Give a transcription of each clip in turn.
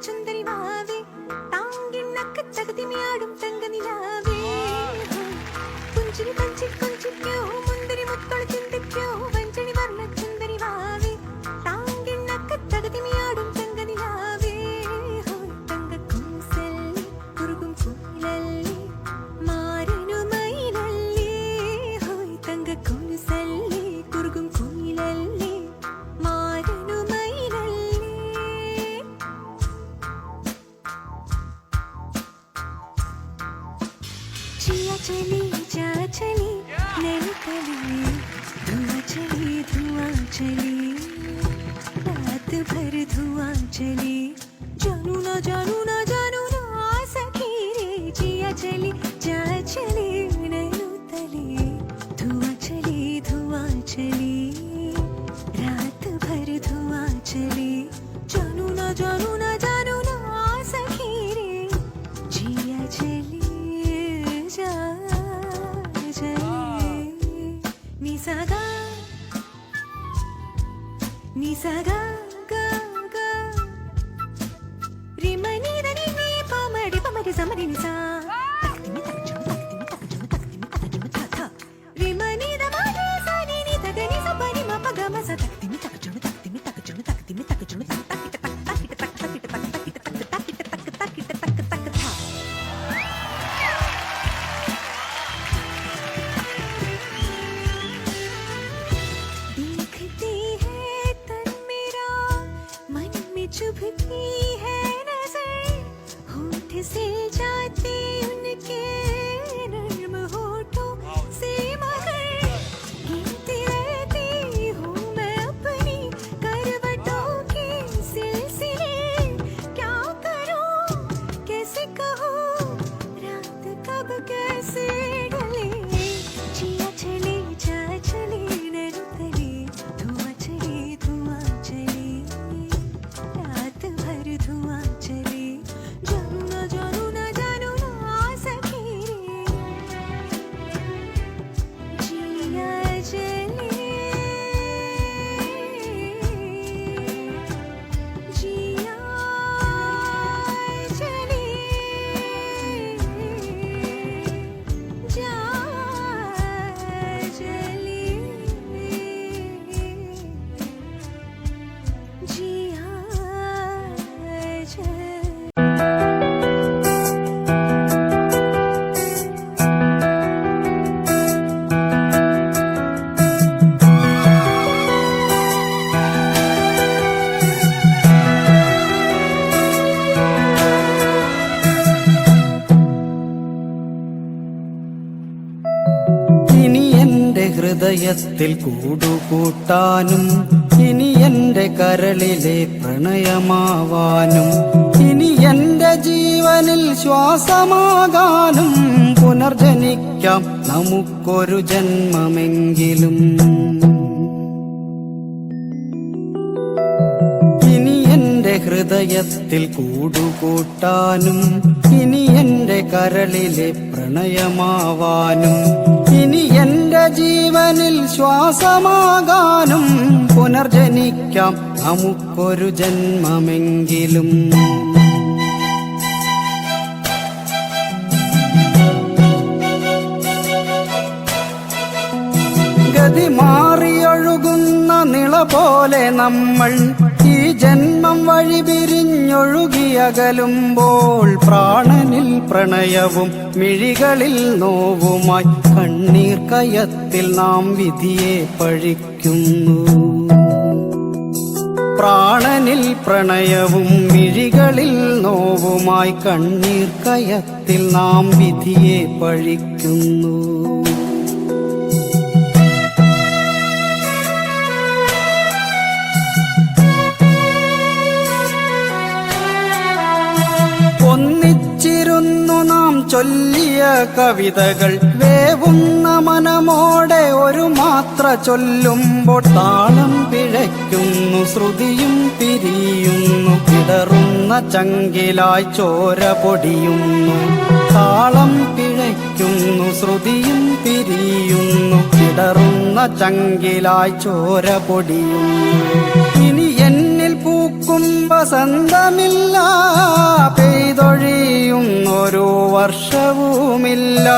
சுந்தரி மாவே தாங்கின் நக்கு தகுதி மியாடும் தங்க நிலா चली, जा चली नहीं कली, धुआँ चली धुआँ चली, रात भर धुआँ चली, जानू ना जानू ഹൃദയത്തിൽ കൂടുകൂട്ടാനും ഇനി എന്റെ കരളിലെ പ്രണയമാവാനും ഇനി എന്റെ ജീവനിൽ ശ്വാസമാകാനും പുനർജനിക്കാം നമുക്കൊരു ജന്മമെങ്കിലും. ഹൃദയത്തിൽ കൂടുകൂട്ടാനും ഇനി എന്റെ കരളിലെ പ്രണയമാവാനും ഇനി എന്റെ ജീവനിൽ ശ്വാസമാകാനും പുനർജനിക്കാം നമുക്കൊരു ജന്മമെങ്കിലും. ഗതി മാറിയൊഴുകുന്ന നിള പോലെ നമ്മൾ ഈ ജന്മം വഴി പിരിഞ്ഞൊഴുകിയകലുമ്പോൾ പ്രാണനിൽ പ്രണയവും മിഴികളിൽ നോവുമായി കണ്ണീർ കയത്തിൽ നാം വിധിയെ പഴിക്കുന്നു. പ്രാണനിൽ പ്രണയവും മിഴികളിൽ നോവുമായി കണ്ണീർ കയത്തിൽ നാം വിധിയെ പഴിക്കുന്നു. ചൊല്ലിയ കവിതകൾ വേവുന്ന മനമോടെ ഒരു മാത്ര ചൊല്ലുമ്പോൾ താളം പിഴയ്ക്കുന്നു ശ്രുതിയും തിരിയുന്നു കിടറുന്ന ചങ്കിലായി ചോര പൊടിയുന്നു. താളം പിഴയ്ക്കുന്നു ശ്രുതിയും തിരിയുന്നു കിടറുന്ന ചങ്കിലായി ചോര പൊടിയുന്നു. വസന്തമില്ല പെയ്തൊഴിയുന്നൊരു വർഷവുമില്ല.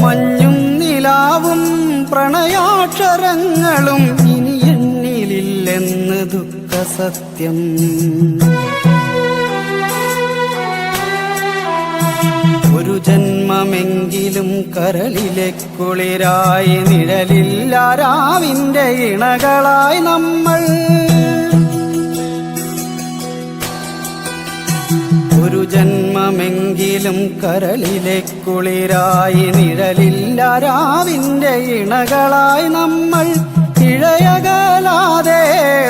മഞ്ഞും നിലാവും പ്രണയാക്ഷരങ്ങളും ഇനി എണ്ണിലില്ലെന്ന് ദുഃഖസത്യം. ഒരു ജന്മമെങ്കിലും കരളിലെ കുളിരായി നിഴലില്ല രാവിന്റെ ഇണകളായി നമ്മൾ. ഒരു ജന്മമെങ്കിലും കരളിലെ കുളിരായി നിഴലില്ല രാവിന്റെ ഇണകളായി നമ്മൾ ഇഴയകലാതെ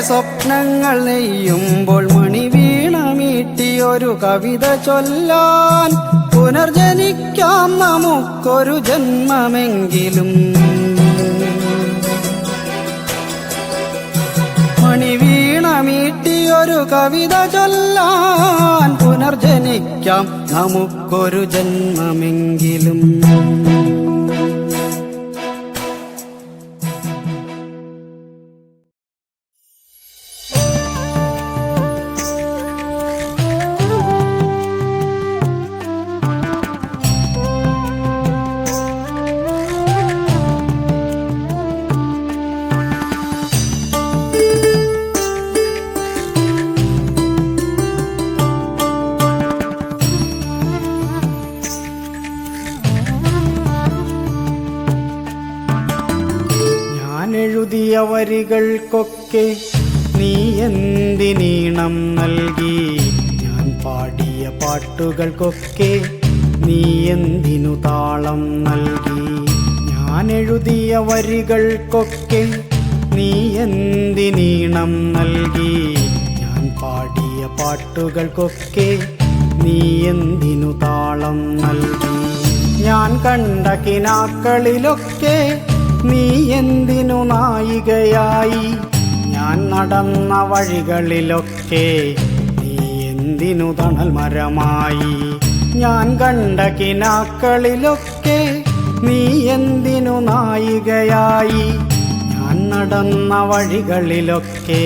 സ്വപ്നങ്ങൾ നെയ്യുമ്പോൾ മണിവീണ മീട്ടിയൊരു കവിത ചൊല്ലാൻ പുനർജനിക്കാം നമുക്കൊരു ജന്മമെങ്കിലും. മണിവീണ മീട്ടിയൊരു കവിത ചൊല്ലാൻ പുനർജനിക്കാം. നമുക്കൊരു ജന്മമെങ്കിലും. വരികൾക്കൊക്കെ നീ എന്തിനീണം നൽകി? ഞാൻ പാടിയ പാട്ടുകൾക്കൊക്കെ നീ എന്തിനു താളം നൽകി? ഞാൻ എഴുതിയ വരികൾക്കൊക്കെ നീ എന്തിനീണം നൽകി? ഞാൻ പാടിയ പാട്ടുകൾക്കൊക്കെ നീ എന്തിനു താളം നൽകി? ഞാൻ കണ്ട കിനാക്കളിലൊക്കെ നീ എന്തിനു നായികയായി? ഞാൻ നടന്ന വഴികളിലൊക്കെ നീ എന്തിനു തണൽ മരമായി ഞാൻ കണ്ട കിനാക്കളിലൊക്കെ നീ എന്തിനു നായികയായി? ഞാൻ നടന്ന വഴികളിലൊക്കെ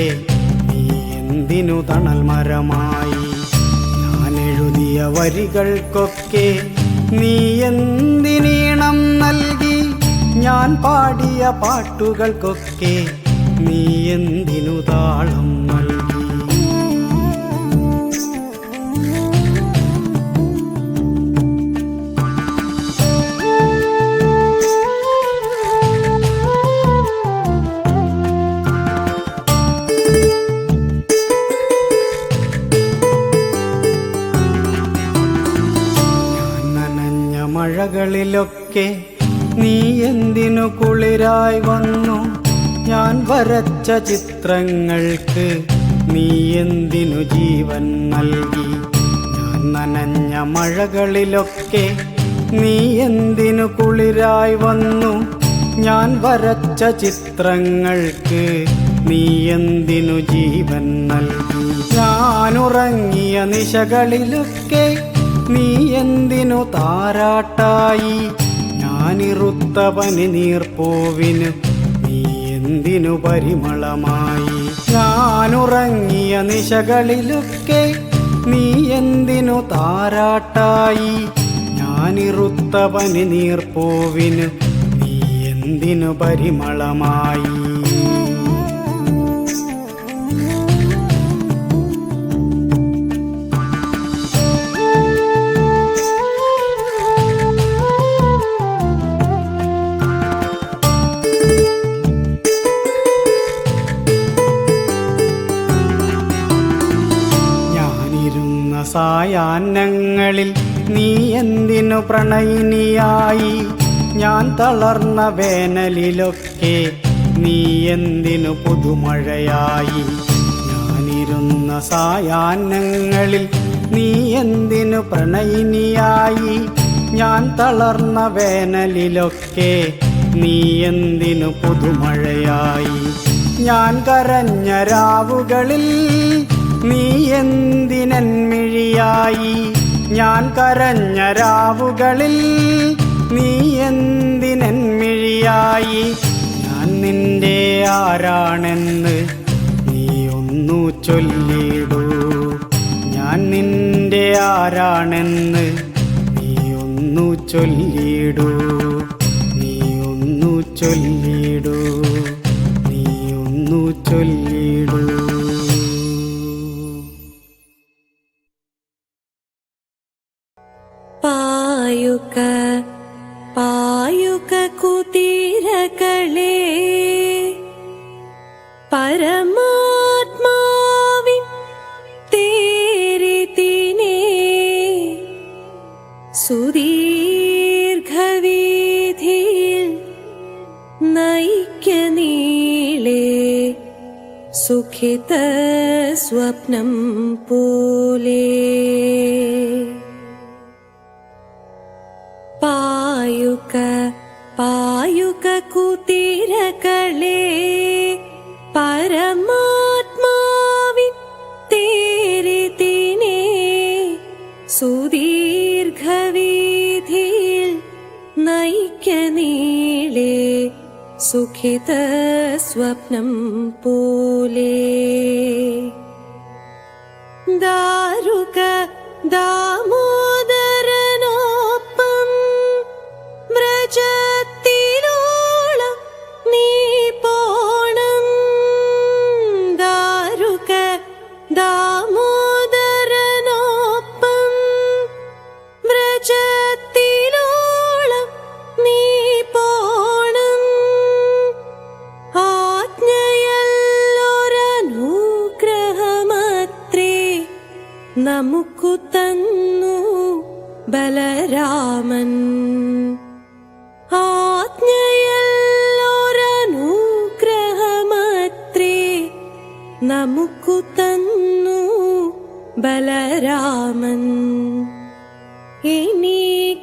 നീ എന്തിനു തണൽ മരമായി ഞാൻ എഴുതിയ വരികൾക്കൊക്കെ നീ എന്തിനീണം നൽകി ഞാൻ പാടിയ പാട്ടുകൾക്കൊക്കെ നീ എന്തിനു താളം നൽകി? മഴകളിലൊക്കെ നീ എന്തിനു കുളിരായി വന്നു? ഞാൻ വരച്ച ചിത്രങ്ങൾക്ക് നീ എന്തിനു ജീവൻ നൽകി? ഞാൻ നനഞ്ഞ മഴകളിലൊക്കെ നീ എന്തിനു കുളിരായി വന്നു? ഞാൻ വരച്ച ചിത്രങ്ങൾക്ക് നീ എന്തിനു ജീവൻ നൽകി? ഞാനുറങ്ങിയ നിശകളിലൊക്കെ നീ എന്തിനു താരാട്ടായി? ഞാനിറുത്ത പനി നീർപ്പോവിന് നീ എന്തിനു പരിമളമായി? ഞാനുറങ്ങിയ നിശകളിലൊക്കെ നീ എന്തിനു താരാട്ടായി? ഞാനിറുത്ത പനി നീർപ്പോവിന് നീ എന്തിനു പരിമളമായി? സായാഹ്നങ്ങളിൽ നീ എന്തിനു പ്രണയിനിയായി? ഞാൻ തളർന്ന വേനലിലൊക്കെ നീ എന്തിനു പുതുമഴയായി? ഞാനിരുന്ന സായാഹ്നങ്ങളിൽ നീ എന്തിനു പ്രണയിനിയായി? ഞാൻ തളർന്ന വേനലിലൊക്കെ നീ എന്തിനു പുതുമഴയായി? ഞാൻ കരഞ്ഞ രാവുകളിൽ നീ മതിയായി. ഞാൻ കരഞ്ഞ രാവുകളിൽ നീ എന്തിനെൻമിഴിയായി ഞാൻ നിന്റെ ആരാണെന്ന് നീ ഒന്നു ചൊല്ലിടൂ. ഞാൻ നിന്റെ ആരാണെന്ന് നീ ഒന്നു ചൊല്ലിടൂ. നീ ഒന്നു ചൊല്ലിടൂ. നീ ഒന്നു ചൊല്ലിടൂ. സുഖിത സ്വപ്നം പോലെ सुखितस्वप्नं पूले। दारुक दामो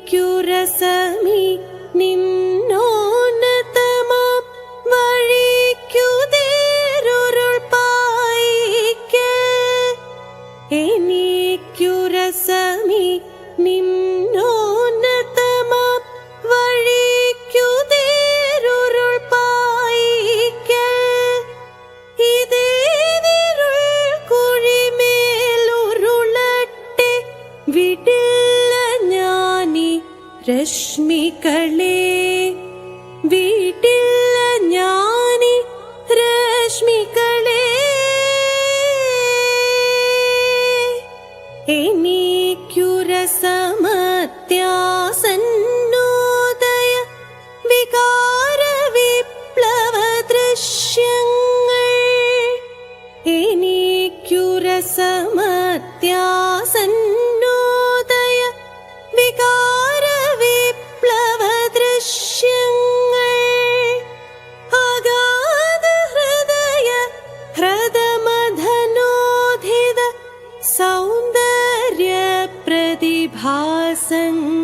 എനിക്കുരസമി നിന്ന രശ്മികളെ വീട്ടില്ല ഞാനി രശ്മികളെ എനിക്കുരസമത്യാസന്നോദയ വികാര വിപ്ലവ ദൃശ്യങ്ങൾ. എനിക്കുരസമത്യാ sing